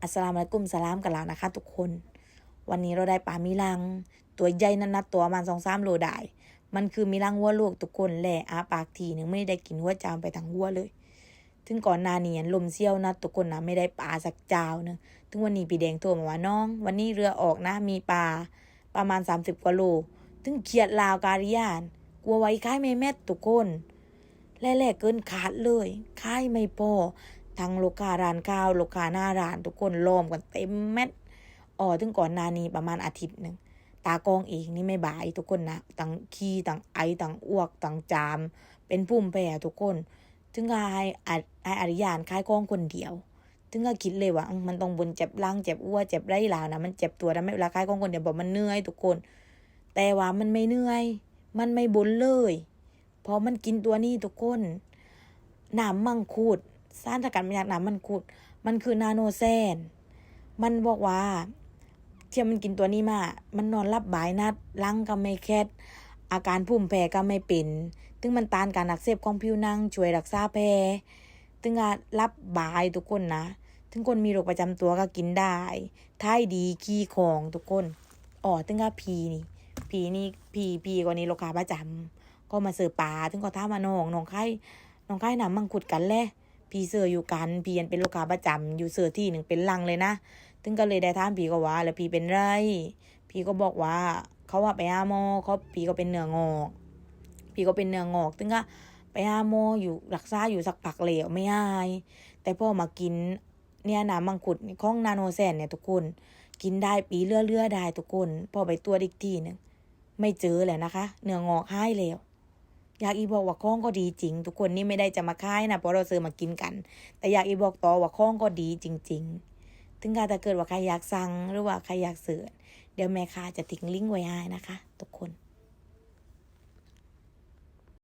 อัสสลามุอะลัยกุมสลามกันแล้วนะคะ ทุกคน วันนี้เราได้ปลามิลัง ตัวใหญ่นันนัดตัวประมาณสองสามโลได้ มันคือมิลังหัวลูกทุกคนแหละอาปากทีหนึ่งไม่ได้กินหัวจามไปทั้งหัวเลยถึงก่อนหน้านี้ลมเซี่ยวนะทุกคนนะไม่ได้ปลาสักเจ้าเนะถึงวันนี้พี่แดงโทรมาว่าน้อง วันนี้เรือออกนะมีปลาประมาณ30กว่าโลถึงเขียดลาวการิยาน กลัวไว้ค่ายไม่แม่ทุกคนแล่ๆเกินขาดเลยค่ายไม่พอ ทั้งโลการ้านข้าวลูกาหน้าร้านทุกคนล้อมกันเต็มแม็ดอ๋อถึงก่อนหน้านี้ประมาณอาทิตย์หนึ่งตากองเองนี่ไม่บายทุกคนนะตั้งขี้ตั้งไอตั้งอ้วกตั้งจาม เป็นพุ่มแพ้ทุกคน ถึงก็ให้อัดให้อริยานคายกองคนเดียว ถึงก็คิดเลยว่ามันต้องบนเจ็บล่างเจ็บอ้วเจ็บไรหลาวนะมันเจ็บตัวทำให้เวลาคายกองคนเดียวบอกมันเหนื่อยทุกคน แต่ว่ามันไม่เหนื่อย มันไม่บนเลยเพราะมันกินตัวนี้ทุกคนน้ำมังคุด สารสกัดมาจากน้ำมังคุด มันคือนาโนแซน มันบอกว่าเที่ยมันกินตัวนี้มา มันนอนรับบายนัดลังก็ไม่แคดอาการพุ่มแพ้ก็ไม่เป็นถึงมันต้านการอักเสบของผิวหนังช่วยรักษาแพ้ถึงอารับบายทุกคนนะ ถึงคนมีโรคประจำตัวก็กินได้ท้ายดีขี้ของทุกคน อ๋อถึงก็พีนี่ พีนี่พีพีกว่านี้ลูกค้าประจำก็มาเสิร์ฟปลาถึงก็ท้ามาน้องน้องไข่น้องไข่น้ำมังคุดกันแหละ พี่เสิร์ฟอยู่กันพียันเป็นลูกค้าประจำอยู่เสิร์ฟที่หนึ่งเป็นลังเลยนะถึงก็เลยได้ถามพี่ก็ว่า แล้วพี่เป็นไรพี่ก็บอกว่า เขาว่าไปหาหมอเขาพี่ก็เป็นเนื้องอก พี่ก็เป็นเนื้องอกถึงก็ไปหาหมออยู่รักษาอยู่สักพักเหลวไม่หายแต่พ่อมากินเนี่ยน้ำมังคุดของนาโนแซนเนี่ยทุกคน กินได้ปีเลื่อเลือๆได้ทุกคน พอไปตัวจอีกทีหนึ่งไม่เจอแล้วนะคะ เนื้องอกหายแล้ว อยากอีบอกว่าข้องก็ดีจริง ทุกคนนี่ไม่ได้จะมาค่ายนะเพราะเราซื้อมากินกัน แต่อยากอีบอกต่อว่าข้องก็ดีจริง ๆ ถึงการถ้าเกิดว่าใครอยากสั่งหรือว่าใครอยากเสิร์ชเดี๋ยวแม่ค้าจะทิ้งลิงก์ไว้ให้นะคะ ทุกคน